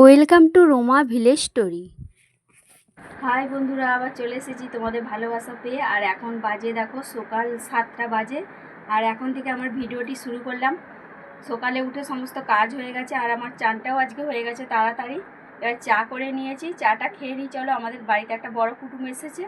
Welcome to Roma village story. Hi বন্ধুরা, আবার চলে এসেছি তোমাদের ভালোবাসা পেয়ে। আর এখন বাজে দেখো, সকাল সাতটা বাজে। আর এখন থেকে আমার ভিডিওটি শুরু করলাম। সকালে উঠে সমস্ত কাজ হয়ে গেছে, আর আমার চানটাও আজকে হয়ে গেছে তাড়াতাড়ি। এবার চা করে নিয়েছি, চাটা খেয়ে নিই। চলো, আমাদের বাড়িতে একটা বড় কুটুম এসেছে।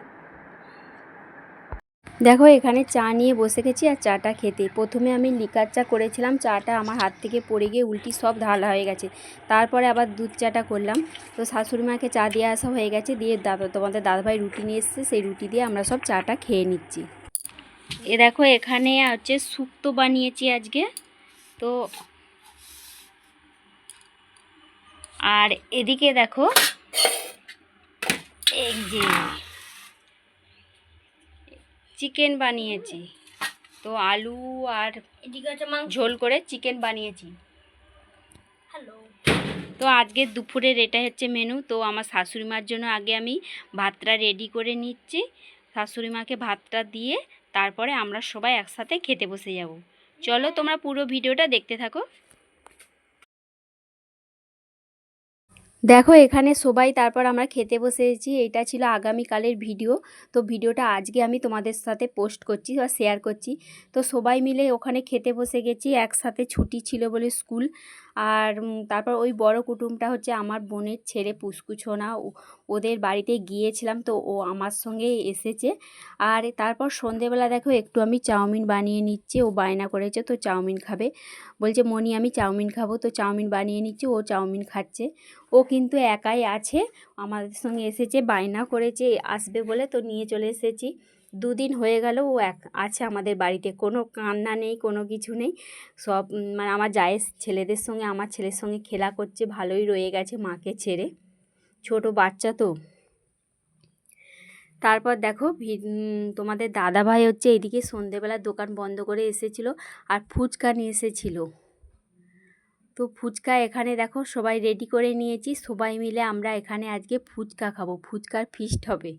দেখো, এখানে চা নিয়ে বসে গেছি আর চাটা খেতে। প্রথমে আমি লিকার চা করেছিলাম, চাটা আমার হাত থেকে পড়ে গিয়ে উল্টি সব ঢালা হয়ে গেছে। তারপরে আবার দুধ চাটা করলাম। তো শাশুড়ি মাকে চা দিয়ে আসা হয়ে গেছে, দিয়ে দাদা তোমাদের দাদাভাই রুটি নিয়ে এসছে, সেই রুটি দিয়ে আমরা সব চাটা খেয়ে নিচ্ছি। এ দেখো, এখানে হচ্ছে শুক্তো বানিয়েছি আজকে। তো আর এদিকে দেখো, এই যে চিকেন বানিয়েছি। তো আলু আর ঝোল করে চিকেন বানিয়েছি। হ্যালো তো আজকে দুপুরের এটা হচ্ছে মেনু তো আমার শাশুড়ি মার জন্য আগে আমি ভাতটা রেডি করে নিচ্ছি। শাশুড়ি মাকে ভাতটা দিয়ে তারপরে আমরা সবাই একসাথে খেতে বসে যাব। চলো তোমরা পুরো ভিডিওটা দেখতে থাকো। দেখো, এখানে সবাই তারপর আমরা খেতে বসেছি এটা ছিল আগামীকালের ভিডিও। তো ভিডিওটা আজকে আমি তোমাদের সাথে পোস্ট করছি বা শেয়ার করছি। তো সবাই মিলে ওখানে খেতে বসে গেছি। একসাথে ছুটি ছিল বলে স্কুল আর তারপর ওই বড় কুটুমটা হচ্ছে আমার বোনের ছেড়ে পুষ্কুছোনা ওদের বাড়িতে গিয়েছিলাম তো ও আমার সঙ্গে এসেছে। আর তারপর সন্ধেবেলা দেখো, একটু আমি চাউমিন বানিয়ে নিচ্ছি। ও বায়না করেছে, তো চাউমিন খাবে। বলছে মনি আমি চাউমিন খাব। তো চাউমিন বানিয়ে নিচ্ছি। ও চাউমিন খাচ্ছে। ও কিন্তু একাই আছে। আমাদের সঙ্গে এসেছে, বায়না করেছে, আসবে বলে তো নিয়ে চলে এসেছি। দুদিন হয়ে গেল, ও এক, আছে আমাদের বাড়িতে। কোনো কান্না নেই, কোনো কিছু নেই। সব মানে আমার জায়ের ছেলেদের সঙ্গে, আমার ছেলের সঙ্গে খেলা করছে, ভালোই রয়ে গেছে মাকে ছেড়ে। ছোট বাচ্চা তো। তারপর দেখো তোমাদের দাদাভাই হচ্ছে এদিকে সন্ধেবেলা দোকান বন্ধ করে এসেছিল আর ফুচকা নিয়ে এসেছিল। তো ফুচকা এখানে দেখো সবাই রেডি করে নিয়েছি। সবাই মিলে আমরা এখানে আজকে ফুচকা খাব। ফুচকার ফিস্ট হবে।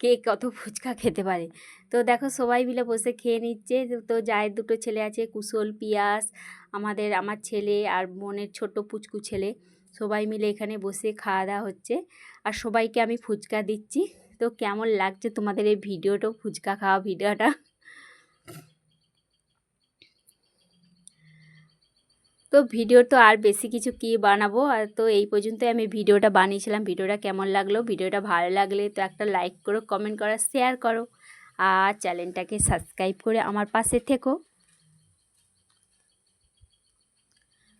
কে কত ফুচকা খেতে পারে? তো দেখো সবাই মিলে বসে খেয়ে নিচ্ছে। তো জায়ের দুটো ছেলে আছে, কুশল, পিয়াস, আমাদের আমার ছেলে আর বোনের ছোট পুচকু ছেলে, সবাই মিলে এখানে বসে খাওয়া দাওয়া হচ্ছে। আর সবাইকে আমি ফুচকা দিচ্ছি। তো কেমন লাগছে তোমাদের এই ভিডিওটাও? ফুচকা খাওয়া ভিডিওটা? তো ভিডিও তো আর বেশি কিছু কি বানাবো? আর তো এই পর্যন্ত আমি ভিডিওটা বানিয়েছিলাম। ভিডিওটা কেমন লাগল? ভিডিওটা ভালো লাগলে তো একটা লাইক করো, কমেন্ট করো, শেয়ার করো। আর চ্যানেলটাকে সাবস্ক্রাইব করে আমার পাশে থেকো।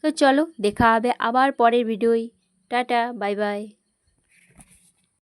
তো চলো, দেখা হবে আবার পরের ভিডিওই। Tata, bye bye.